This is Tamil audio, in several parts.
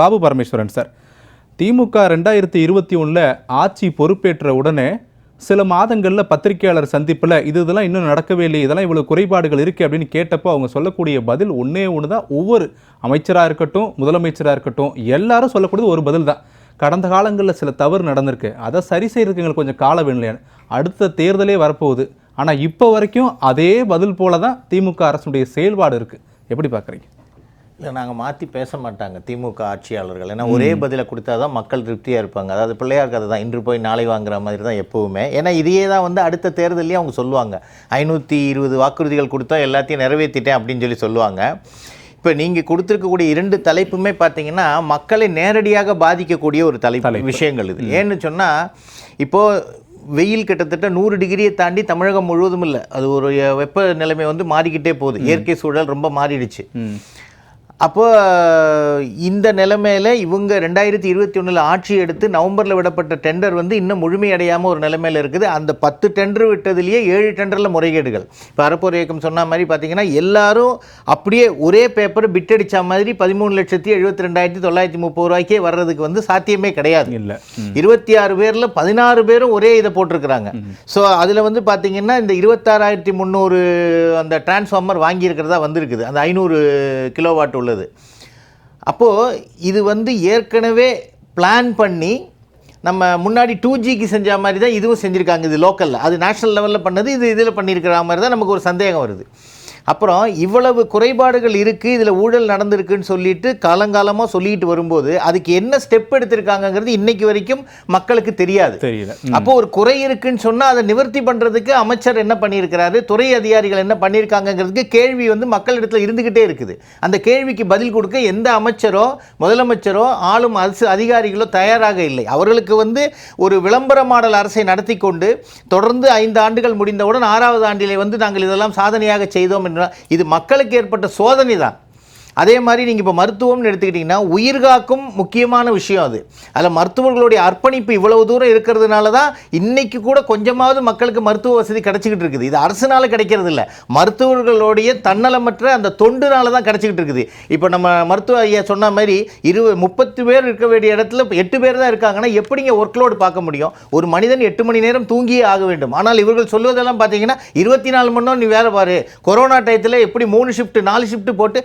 பாபு பரமேஸ்வரன் சார். திமுக ரெண்டாயிரத்தி இருபத்தி ஒன்றில் ஆட்சி பொறுப்பேற்ற உடனே சில மாதங்களில் பத்திரிகையாளர் சந்திப்பில் இது இதெல்லாம் இன்னும் நடக்கவே இல்லை இதெல்லாம் இவ்வளோ குறைபாடுகள் இருக்குது அப்படின்னு கேட்டப்போ அவங்க சொல்லக்கூடிய பதில் ஒன்றே ஒன்று தான் ஒவ்வொரு அமைச்சராக இருக்கட்டும் முதலமைச்சராக இருக்கட்டும் எல்லாரும் சொல்லக்கூடியது ஒரு பதில் தான். கடந்த காலங்களில் சில தவறு நடந்திருக்கு. அதை சரி செய்கிறதுக்கு எங்களுக்கு கொஞ்சம் காலம் வேணும் அடுத்த தேர்தலே வரப்போகுது. ஆனால் இப்போ வரைக்கும் அதே பதில் போல தான் திமுக அரசுடைய செயல்பாடு இருக்குது எப்படி பார்க்குறீங்க இல்லை நாங்கள் மாற்றி பேச மாட்டாங்க திமுக ஆட்சியாளர்கள். ஏன்னா ஒரே பதிலை கொடுத்தா தான் மக்கள் திருப்தியாக இருப்பாங்க. அதாவது பிள்ளையார் கதை தான். இன்று போய் நாளை வாங்குற மாதிரி தான் எப்போவுமே. ஏன்னா இதையே தான் வந்து அடுத்த தேர்தலையும் அவங்க சொல்லுவாங்க. ஐநூற்றி இருபது வாக்குறுதிகள் கொடுத்தா எல்லாத்தையும் நிறைவேற்றிட்டேன் அப்படின்னு சொல்லி சொல்லுவாங்க. இப்போ நீங்கள் கொடுத்துருக்கக்கூடிய இரண்டு தலைப்புமே பார்த்தீங்கன்னா மக்களை நேரடியாக பாதிக்கக்கூடிய ஒரு தலைப்பு விஷயங்கள் இது. ஏன்னு சொன்னால் இப்போது வெயில் கிட்டத்தட்ட நூறு டிகிரியை தாண்டி தமிழகம் முழுவதும் இல்லை. அது ஒரு வெப்ப நிலைமை வந்து மாறிக்கிட்டே போகுது. இயற்கை சூழல் ரொம்ப மாறிடுச்சு. அப்போ இந்த நிலைமையில இவங்க ரெண்டாயிரத்தி இருபத்தி ஒன்றில் ஆட்சி எடுத்து நவம்பரில் விடப்பட்ட டெண்டர் வந்து இன்னும் முழுமையடையாமல் ஒரு நிலைமையில இருக்குது. அந்த பத்து டெண்டர் விட்டதுலேயே ஏழு டெண்டரில் முறைகேடுகள். இப்போ அறப்போர் இயக்கம் சொன்ன மாதிரி பார்த்தீங்கன்னா எல்லாரும் அப்படியே ஒரே பேப்பர் பிட் அடிச்ச மாதிரி பதிமூணு லட்சத்தி எழுபத்தி ரெண்டாயிரத்தி தொள்ளாயிரத்தி முப்பது ரூபாய்க்கே வர்றதுக்கு வந்து சாத்தியமே கிடையாது. இல்லை. இருபத்தி ஆறு பேரில் பதினாறு பேரும் ஒரே இதை போட்டிருக்கிறாங்க. ஸோ அதில் வந்து பார்த்தீங்கன்னா இந்த இருபத்தாறாயிரத்தி முந்நூறு அந்த டிரான்ஸ்ஃபார்மர் வாங்கியிருக்கிறதா வந்திருக்குது. அந்த ஐநூறு கிலோவாட் உள்ளது. அப்போது இது வந்து ஏற்கனவே பிளான் பண்ணி நம்ம முன்னாடி டூ ஜிக்கு செஞ்ச மாதிரி தான் இதுவும் செஞ்சுருக்காங்க இது லோக்கலில் அது நேஷனல் லெவலில் பண்ணது இது இதில் பண்ணியிருக்கிற மாதிரி தான் நமக்கு ஒரு சந்தேகம் வருது. அப்புறம் இவ்வளவு குறைபாடுகள் இருக்குது இதில் ஊழல் நடந்திருக்குன்னு சொல்லிட்டு காலங்காலமாக சொல்லிட்டு வரும்போது அதுக்கு என்ன ஸ்டெப் எடுத்திருக்காங்கங்கிறது இன்னைக்கு வரைக்கும் மக்களுக்கு தெரியாது. தெரியல அப்போ ஒரு குறை இருக்குன்னு சொன்னா அதை நிவர்த்தி பண்றதுக்கு அமைச்சர் என்ன பண்ணியிருக்கிறாரு துறை அதிகாரிகள் என்ன பண்ணியிருக்காங்கங்கிறதுக்கு கேள்வி வந்து மக்களிடத்துல இருந்துகிட்டே இருக்குது. அந்த கேள்விக்கு பதில் கொடுக்க எந்த அமைச்சரோ முதலமைச்சரோ ஆளும் அரசு அதிகாரிகளோ தயாராக இல்லை. அவர்களுக்கு வந்து ஒரு விளம்பர மாடல் அரசை நடத்தி கொண்டு தொடர்ந்து ஐந்து ஆண்டுகள் முடிந்தவுடன் ஆறாவது ஆண்டிலே வந்து நாங்கள் இதெல்லாம் சாதனையாக செய்தோம் என்றால் இது மக்களுக்கு ஏற்பட்ட சோதனை தான் அதே மாதிரி நீங்கள் இப்போ மருத்துவம்னு எடுத்துக்கிட்டிங்கன்னா உயிர் காக்கும் முக்கியமான விஷயம் அது. அதில் மருத்துவர்களுடைய அர்ப்பணிப்பு இவ்வளவு தூரம் இருக்கிறதுனால தான் இன்றைக்கி கூட கொஞ்சமாவது மக்களுக்கு மருத்துவ வசதி கிடச்சிக்கிட்டு இருக்குது. இது அரசுனால கிடைக்கிறது இல்லை. மருத்துவர்களுடைய தன்னலமற்ற அந்த தொண்டுனால தான் கிடச்சிக்கிட்டு இருக்குது. இப்போ நம்ம மருத்துவ ஐயா சொன்ன மாதிரி இருபது முப்பத்து பேர் இருக்க வேண்டிய இடத்துல எட்டு பேர் தான் இருக்காங்கன்னா எப்படிங்க ஒர்க் லோடு பார்க்க முடியும்? ஒரு மனிதன் எட்டு மணி நேரம் தூங்கியே ஆக வேண்டும். ஆனால் இவர்கள் சொல்வதெல்லாம் பார்த்தீங்கன்னா இருபத்தி நாலு மணி நேரம் நீ வேலை பாரு. கொரோனா டயத்தில் எப்படி மூணு ஷிஃப்ட் நாலு ஷிஃப்ட் போட்டு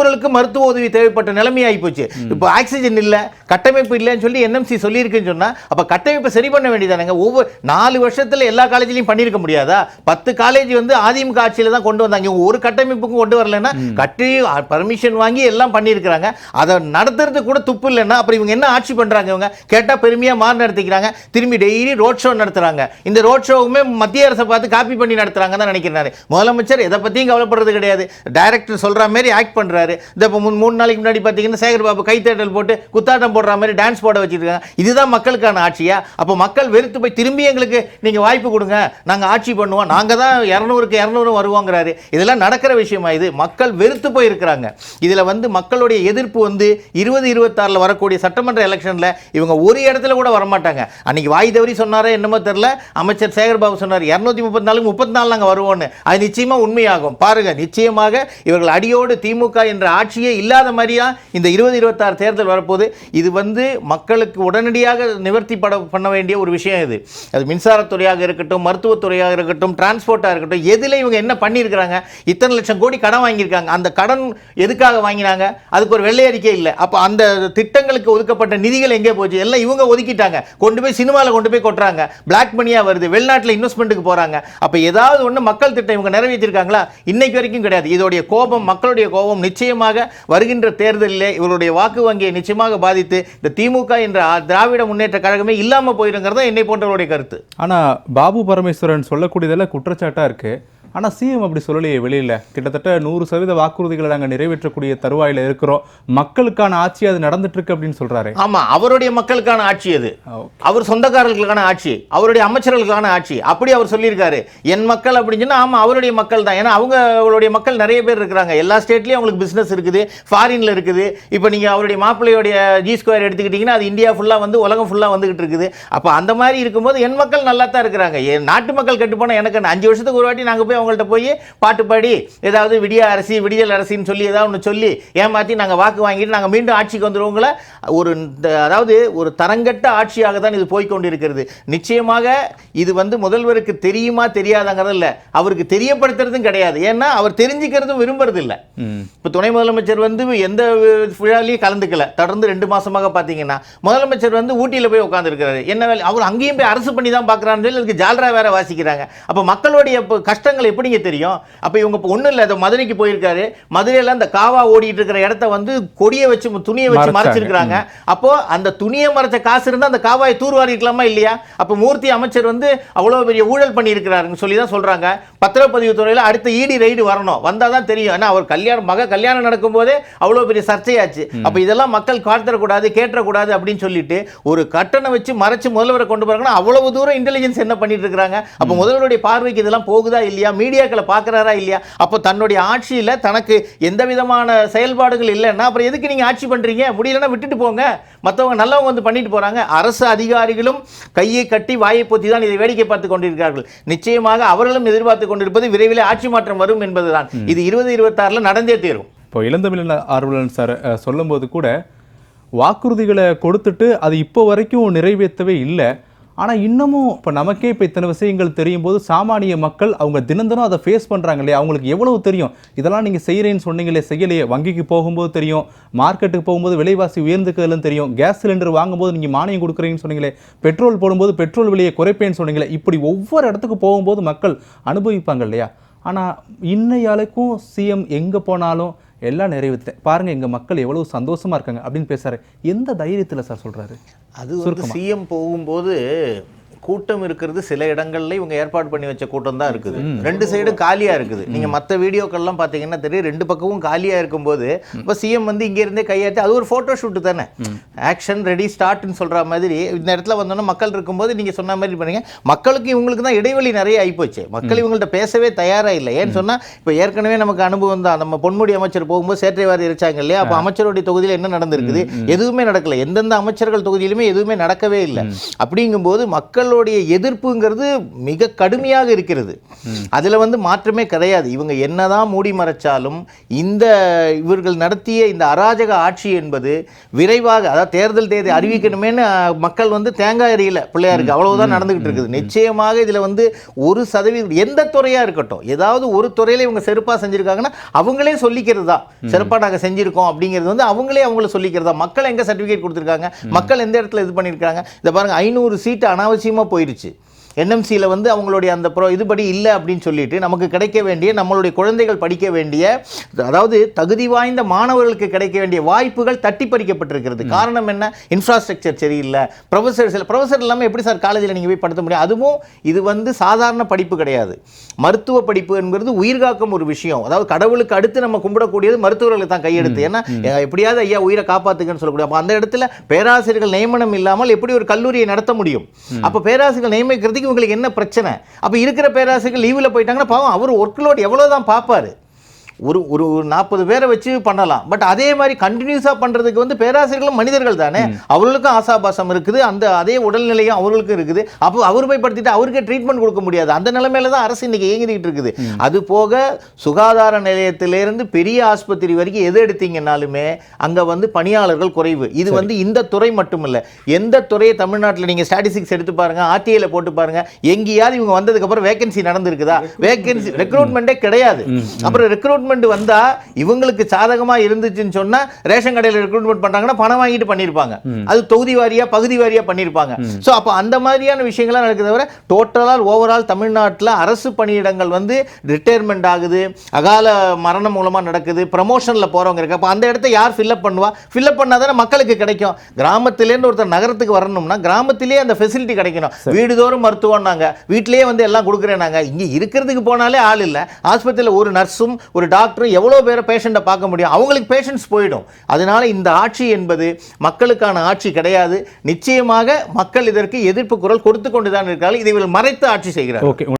மருத்துவர்களுக்கு மருத்துவ உதவி தேவைப்பட்ட நிலைமை ஆகி போச்சு இப்போ ஆக்சிஜன் இல்லை கட்டமைப்பு இல்லைன்னு சொல்லி என்எம்சி சொல்லியிருக்குன்னு சொன்னா அப்போ கட்டமைப்பை சரி பண்ண வேண்டியதானங்க? ஒவ்வொரு நாலு வருஷத்துல எல்லா காலேஜ்லையும் பண்ணியிருக்க முடியாதா? பத்து காலேஜ் வந்து அதிமுக ஆட்சியில தான் கொண்டு வந்தாங்க. ஒரு கட்டமைப்புக்கும் கொண்டு வரலன்னா கட்டி பர்மிஷன் வாங்கி எல்லாம் பண்ணியிருக்கிறாங்க. அதை நடத்துறது கூட துப்பு இல்லைன்னா அப்புறம் இவங்க என்ன ஆட்சி பண்றாங்க இவங்க? கேட்டா பெருமையா மாறு நடத்திக்கிறாங்க. திரும்பி டெய்லி ரோட் ஷோ நடத்துறாங்க. இந்த ரோட் ஷோவுமே மத்திய அரசை பார்த்து காப்பி பண்ணி நடத்துறாங்க தான் நினைக்கிறாரு. முதலமைச்சர் எதை பத்தியும் கவலைப்படுறது கிடையாது. டைரக்டர் சொல்ற மாதிரி ஆக்ட் வச்சிருக்காரு. இந்த இப்போ மூணு மூணு நாளைக்கு முன்னாடி பார்த்தீங்கன்னா சேகர் பாபு கைத்தேட்டல் போட்டு குத்தாட்டம் போடுற மாதிரி டான்ஸ் போட வச்சிருக்காங்க. இதுதான் மக்களுக்கான ஆட்சியா? அப்போ மக்கள் வெறுத்து போய் திரும்பி எங்களுக்கு நீங்கள் வாய்ப்பு கொடுங்க. நாங்கள் ஆட்சி பண்ணுவோம். நாங்கள் தான் இரநூறுக்கு இரநூறு வருவோங்கிறாரு. இதெல்லாம் நடக்கிற விஷயமா இது? மக்கள் வெறுத்து போய் இருக்கிறாங்க இதில் வந்து மக்களுடைய எதிர்ப்பு வந்து இருபது இருபத்தாறில் வரக்கூடிய சட்டமன்ற எலெக்ஷனில் இவங்க ஒரு இடத்துல கூட வரமாட்டாங்க. அன்னைக்கு வாய் தவறி சொன்னாரே என்னமோ தெரில அமைச்சர் சேகர் பாபு சொன்னார் இரநூத்தி முப்பத்தி நாலு முப்பத்தி நாலு நாங்கள் வருவோன்னு அது நிச்சயமாக உண்மையாகும். பாருங்க நிச்சயமாக இவர்கள் அடியோடு திமுக என்ற ஆட்சியே இல்லாத மாதிரியா இந்த இருபது இருபத்தாறு தேர்தல் வரப்போது இது வந்து மக்களுக்கு உடனடியாக நிவர்த்தி பட பண்ண வேண்டிய ஒரு விஷயம் இது. அது மின்சாரத்துறையாக இருக்கட்டும் மருத்துவத்துறையாக இருக்கட்டும் டிரான்ஸ்போர்ட்டாக இருக்கட்டும் எதில் இவங்க என்ன பண்ணியிருக்கிறாங்க? இத்தனை லட்சம் கோடி கடன் வாங்கியிருக்காங்க. அந்த கடன் எதுக்காக வாங்கினாங்க? அதுக்கு ஒரு வெள்ளை அறிக்கை இல்லை. அப்போ அந்த திட்டங்களுக்கு ஒதுக்கப்பட்ட நிதிகள் எங்கே போச்சு? எல்லாம் இவங்க ஒதுக்கிட்டாங்க. கொண்டு போய் சினிமாவில் கொண்டு போய் கொட்டுறாங்க. பிளாக் மணியாக வருது. வெளிநாட்டில் இன்வெஸ்ட்மெண்ட்டுக்கு போகிறாங்க அப்போ ஏதாவது ஒன்று மக்கள் திட்டம் இவங்க நிறைவேற்றிருக்காங்களா? இன்னைக்கு வரைக்கும் கிடையாது. இதோடைய கோபம் மக்களுடைய கோபம் நிச்சயமாக வருகின்ற தேர்தலில் இவருடைய வாக்கு வங்கியை நிச்சயமாக பாதித்து இந்த திமுக என்ற திராவிட முன்னேற்ற கழகமே இல்லாமல் போயிருங்கிறத என்னை போன்றவருடைய கருத்து. ஆனால் பாபு பரமேஸ்வரன் சொல்லக்கூடியதெல்லாம் குற்றச்சாட்டாக இருக்குது ஆனால் சிஎம் அப்படி சொல்லலையே வெளியில். கிட்டத்தட்ட நூறு சதவீத வாக்குறுதிகளை நாங்கள் நிறைவேற்றக்கூடிய தருவாயில் இருக்கிறோம். மக்களுக்கான ஆட்சி அது நடந்துட்டு இருக்கு அப்படின்னு சொல்கிறாரு ஆமா அவருடைய மக்களுக்கான ஆட்சி அது. அவர் சொந்தக்காரர்களுக்கான ஆட்சி அவருடைய அமைச்சர்களுக்கான ஆட்சி. அப்படி அவர் சொல்லியிருக்காரு. என் மக்கள் அப்படின்னு சொன்னா ஆமா அவருடைய மக்கள் தான். ஏன்னா அவங்க அவருடைய மக்கள் நிறைய பேர் இருக்கிறாங்க. எல்லா ஸ்டேட்லயும் அவங்களுக்கு பிசினஸ் இருக்குது ஃபாரின்ல இருக்குது. இப்போ நீங்க அவருடைய மாப்பிள்ளையுடைய ஜி ஸ்கொயர் எடுத்துக்கிட்டீங்கன்னா அது இந்தியா ஃபுல்லா வந்து உலகம் ஃபுல்லா வந்துகிட்டு இருக்குது. அப்போ அந்த மாதிரி இருக்கும்போது என் மக்கள் நல்லா தான் இருக்கிறாங்க. என் நாட்டு மக்கள் கெட்டு போனா எனக்கு? அஞ்சு வருஷத்துக்கு ஒரு வாட்டி நாங்க போய் அவங்கள்ட்ட போய் பாட்டு பாடி ஏதாவது விடிய அரசி விடியல் அரசின்னு சொல்லி ஏதாவது ஒன்று சொல்லி ஏமாற்றி நாங்கள் வாக்கு வாங்கிட்டு நாங்கள் மீண்டும் ஆட்சிக்கு வந்துடுவோங்கள ஒரு அதாவது ஒரு தரங்கட்ட ஆட்சியாக தான் இது போய்க்கொண்டிருக்கிறது. நிச்சயமாக இது வந்து முதல்வருக்கு தெரியுமா தெரியாதாங்கிறது இல்லை. அவருக்கு தெரியப்படுத்துறதும் கிடையாது. ஏன்னா அவர் தெரிஞ்சுக்கிறதும் விரும்புறது இல்லை இப்போ துணை முதலமைச்சர் வந்து எந்த விழாலையும் கலந்துக்கல. தொடர்ந்து ரெண்டு மாசமாக பார்த்தீங்கன்னா முதலமைச்சர் வந்து ஊட்டியில் போய் உட்காந்துருக்கிறாரு என்ன வேலை? அவர் அங்கேயும் போய் அரசு பண்ணி தான் பார்க்குறான்னு சொல்லி அதுக்கு ஜால்ரா வேற வாசிக்கிறாங்க. அப்போ மக்களுடைய இப்போ கஷ்டங்கள் எப்படிங்க தெரியும்? அப்போ இவங்க ஒன்றும் இல்லை மதுரைக்கு போயிருக்காரு. மதுரையில் அந்த காவா ஓடிட்டு இருக்கிற இடத்த வந்து கொடியை வச்சு துணியை வச்சு. மறைச்சிருக்கிறாங்க. அப்போ அந்த துணியை மறைச்ச காசு இருந்தால் அந்த காவாயை தூர்வாரி இருக்கலாமா இல்லையா? அப்போ மூர்த்தி அமைச்சர் வந்து அவ்வளோ பெரிய ஊழல் பண்ணியிருக்கிறாருன்னு சொல்லி தான் சொல்றாங்க. பத்திரப்பதிவு துறையில் அடுத்த ஈடி ரைடு வரணும். வந்தால் தான் தெரியும். ஏன்னா அவர் கல்யாணம் மக கல்யாணம் நடக்கும்போதே அவ்வளோ பெரிய சர்ச்சையாச்சு. அப்போ இதெல்லாம் மக்கள் காத்தரக்கூடாது கேட்டக்கூடாது அப்படின்னு சொல்லிட்டு ஒரு கட்டணம் வச்சு மறைச்சு முதல்வரை கொண்டு போறாங்கன்னா அவ்வளவு தூரம் இன்டெலிஜென்ஸ் என்ன பண்ணிட்டு இருக்காங்க அப்போ முதல்வருடைய பார்வைக்கு இதெல்லாம் போகுதா இல்லையா? மீடியாக்களை பார்க்கறாரா இல்லையா? அப்போ தன்னுடைய ஆட்சியில் தனக்கு எந்த விதமான செயல்பாடுகள் இல்லைன்னா அப்புறம் எதுக்கு நீங்க ஆட்சி பண்றீங்க? முடியலன்னா விட்டுட்டு போங்க. மற்றவங்க நல்லவங்க வந்து பண்ணிட்டு போறாங்க. அரசு அதிகாரிகளும் கையை கட்டி வாயை பொத்தி தான் இதை வேடிக்கை பார்த்து கொண்டிருக்கிறார்கள். நிச்சயமாக அவர்களும் எதிர்பார்த்து கொண்டிருப்பது விரைவில் ஆட்சி மாற்றம் வரும் என்பதுதான். இது இருபது இருபத்தாறுல நடந்தே தீரும். இப்போ இளந்தமிழன் ஆர்வலன் சார் சொல்லும்போது கூட வாக்குறுதிகளை கொடுத்துட்டு அது இப்போ வரைக்கும் நிறைவேற்றவே இல்லை. ஆனால் இன்னமும் இப்போ நமக்கே இப்போ இத்தனை விஷயங்கள் தெரியும் போது சாமானிய மக்கள் அவங்க தினம் அதை ஃபேஸ் பண்ணுறாங்க இல்லையா? அவங்களுக்கு எவ்வளவு தெரியும்? இதெல்லாம் நீங்கள் செய்கிறேன்னு சொன்னீங்களே செய்யலையே. வங்கிக்கு போகும்போது தெரியும் மார்க்கெட்டுக்கு போகும்போது விலைவாசி உயர்ந்துக்கிறதுலாம் தெரியும். கேஸ் சிலிண்டர் வாங்கும்போது நீங்கள் மானியம் கொடுக்குறீங்கன்னு சொன்னீங்களே பெட்ரோல் போடும்போது பெட்ரோல் விலையை குறைப்பேன்னு சொன்னீங்களே இப்படி ஒவ்வொரு இடத்துக்கு போகும்போது மக்கள் அனுபவிப்பாங்க இல்லையா? ஆனால் இன்னையாளுக்கும் சிஎம் எங்கே போனாலும் எல்லாம் நிறைவேற்றேன் பாருங்க எங்க மக்கள் எவ்வளவு சந்தோஷமா இருக்காங்க அப்படின்னு பேசுறாரு. எந்த தைரியத்துல சார் சொல்றாரு? அது வந்து சிஎம் போகும்போது கூட்டம் இருக்கிறது சில இடங்கள்ல இவங்க ஏற்பாடு பண்ணி வச்ச கூட்டம் தான் இருக்குது. ரெண்டு சைடும் காலியா இருக்குது. நீங்க மற்ற வீடியோக்கள்லாம் பார்த்தீங்கன்னா தெரியும் ரெண்டு பக்கமும் காலியா இருக்கும்போது இப்போ சிஎம் வந்து இங்க இருந்தே கையாட்டி அது ஒரு போட்டோ ஷூட் தானே. ஆக்ஷன் ரெடி ஸ்டார்ட்னு சொல்ற மாதிரி இந்த இடத்துல வந்தோன்னா மக்கள் இருக்கும்போது நீங்க சொன்ன மாதிரி பண்ணீங்க. மக்களுக்கு இவங்களுக்கு தான் இடைவெளி நிறைய ஆயிப்போச்சு. மக்கள் இவங்கள்ட்ட பேசவே தயாரா இல்லை. ஏன்னு சொன்னா இப்போ ஏற்கனவே நமக்கு அனுபவம் தான். நம்ம பொன்முடி அமைச்சர் போகும்போது சேற்றைவாரி இருச்சாங்க இல்லையா? அப்போ அமைச்சருடைய தொகுதியில் என்ன நடந்திருக்குது? எதுவுமே நடக்கல. எந்தெந்த அமைச்சர்கள் தொகுதியிலுமே எதுவுமே நடக்கவே இல்லை. அப்படிங்கும்போது மக்களுடைய எதிர்ப்புங்கிறது மிக கடுமையாக இருக்கிறது. அதுல வந்து மாற்றமே கிடையாது. இவங்க என்னதான் மூடி மறைச்சாலும் இந்த இவர்கள் நடத்திய இந்த அராஜக ஆட்சி என்பது விரைவாக அதாவது தேர்தல் தேதி அறிவிக்கணுமேன்னு அஹ், மக்கள் வந்து தேங்காய் எறியல. பிள்ளையாருக்கு அவ்வளவுதான் நடந்துகிட்டு இருக்குது. நிச்சயமாக இதுல வந்து ஒரு சதவீதம் எந்த துறையா இருக்கட்டும் ஏதாவது ஒரு துறையில இவங்க சிறப்பா செஞ்சிருக்காங்கன்னா அவங்களே சொல்லிக்கிறது. தான் சிறப்பா நாங்க செஞ்சிருக்கோம் அப்படிங்கிறது வந்து அவங்களே அவங்கள சொல்லிக்கிறதா. மக்கள் எங்க சர்டிபிகேட் கொடுத்துருக்காங்க? மக்கள் எந்த இடத்துல இது பண்ணியிருக்காங்க? இதை பாருங்க ஐநூறு சீட்டு போயிடுச்சு என்எம்சியில் வந்து அவங்களுடைய அந்த ப்ரோ இதுபடி இல்லை அப்படின்னு சொல்லிட்டு நமக்கு கிடைக்க வேண்டிய நம்மளுடைய குழந்தைகள் படிக்க வேண்டிய அதாவது தகுதி வாய்ந்த மாணவர்களுக்கு கிடைக்க வேண்டிய வாய்ப்புகள் தட்டி பறிக்கப்பட்டிருக்கிறது. காரணம் என்ன? இன்ஃப்ராஸ்ட்ரக்சர் சரியில்லை. ப்ரொஃபசர் சில ப்ரொஃபசர் இல்லாமல் எப்படி சார் காலேஜில் நீங்கள் போய் படுத்த முடியும்? அதுவும் இது வந்து சாதாரண படிப்பு கிடையாது. மருத்துவ படிப்பு என்கிறது உயிர்காக்கும் ஒரு விஷயம். அதாவது கடவுளுக்கு அடுத்து நம்ம கும்பிடக்கூடியது மருத்துவர்களுக்கு தான் கையெடுத்து ஏன்னா எப்படியாவது ஐயா உயிரை காப்பாத்துக்கன்னு சொல்லக்கூடிய அப்போ அந்த இடத்துல பேராசிரியர்கள் நியமனம் இல்லாமல் எப்படி ஒரு கல்லூரியை நடத்த முடியும்? அப்போ பேராசிரியர்கள் நியமிக்கிறதுக்கு உங்களுக்கு என்ன பிரச்சனை? அப்போ இருக்கிற பேராசிரியர்கள் லீவில் போயிட்டாங்கன்னா பாவம் அவர் ஒர்க் லோட் எவ்வளோ தான் பார்ப்பார் ஒரு ஒரு ஒரு நாற்பது பேரை வச்சு பண்ணலாம். பட் அதே மாதிரி கண்டினியூஸாக பண்ணுறதுக்கு வந்து பேராசிரியர்களும் மனிதர்கள் தானே? அவர்களுக்கும் ஆசாபாசம் இருக்குது. அந்த அதே உடல்நிலையும் அவர்களுக்கும் இருக்குது. அப்போ அவர் போய் படுத்திட்டு அவருக்கு ட்ரீட்மெண்ட் கொடுக்க முடியாது. அந்த நிலைமையில தான் அரசு இன்னைக்கு இயங்கிட்டு இருக்குது. அது போக சுகாதார நிலையத்திலிருந்து பெரிய ஆஸ்பத்திரி வரைக்கும் எது எடுத்தீங்கன்னாலுமே அங்கே வந்து பணியாளர்கள் குறைவு. இது வந்து இந்த துறை மட்டும் இல்லை எந்த துறையை தமிழ்நாட்டில் நீங்கள் ஸ்டாட்டிஸ்டிக்ஸ் எடுத்து பாருங்க ஆர்டிஐல போட்டு பாருங்க எங்கேயாவது இவங்க வந்ததுக்கு அப்புறம் வேகன்சி நடந்திருக்குதா? வேகன்சி ரெக்ரூட்மெண்ட்டே கிடையாது. அப்புறம் ரெக்ரூட்மெண்ட் வந்தா இவங்களுக்கு சாதகமா இருந்துச்சுன்னு சொன்னா ரேஷன் கடையில் ரெக்ரூட்மெண்ட் பண்றாங்கன்னா பணம் வாங்கிட்டு பண்ணியிருப்பாங்க அது தொகுதி வாரியா பகுதி வாரியா பண்ணியிருப்பாங்க ஸோ அப்போ அந்த மாதிரியான விஷயங்கள்லாம் நடக்குது தவிர டோட்டலாக ஓவரால் தமிழ்நாட்டில் அரசு பணியிடங்கள் வந்து ரிட்டையர்மெண்ட் ஆகுது. அகால மரணம் மூலமா நடக்குது. ப்ரமோஷன்ல போறவங்க இருக்கு. அப்போ அந்த இடத்த யார் ஃபில்அப் பண்ணுவா? ஃபில்அப் பண்ணாதானே மக்களுக்கு கிடைக்கும். கிராமத்திலேருந்து ஒருத்தர் நகரத்துக்கு வரணும்னா கிராமத்திலேயே அந்த ஃபெசிலிட்டி கிடைக்கணும். வீடுதோறும் மருத்துவம்னாங்க. வீட்டிலேயே வந்து எல்லாம் கொடுக்குறேன் நாங்க இங்க இருக்கிறதுக்கு போனாலே ஆள் இல்லை. ஆஸ்பத்திரியில் ஒரு நர்ஸும் ஒரு டாக்டர் எவ்வளோ பேரை பேஷண்ட்டை பார்க்க முடியும்? அவங்களுக்கு பேஷண்ட்ஸ் போயிடும். அதனால இந்த ஆட்சி என்பது மக்களுக்கான ஆட்சி கிடையாது. நிச்சயமாக மக்கள் இதற்கு எதிர்ப்பு குரல் கொடுத்து கொண்டு தான் இருக்கிறார்கள். இதை மறைத்து ஆட்சி செய்கிறார் ஓகே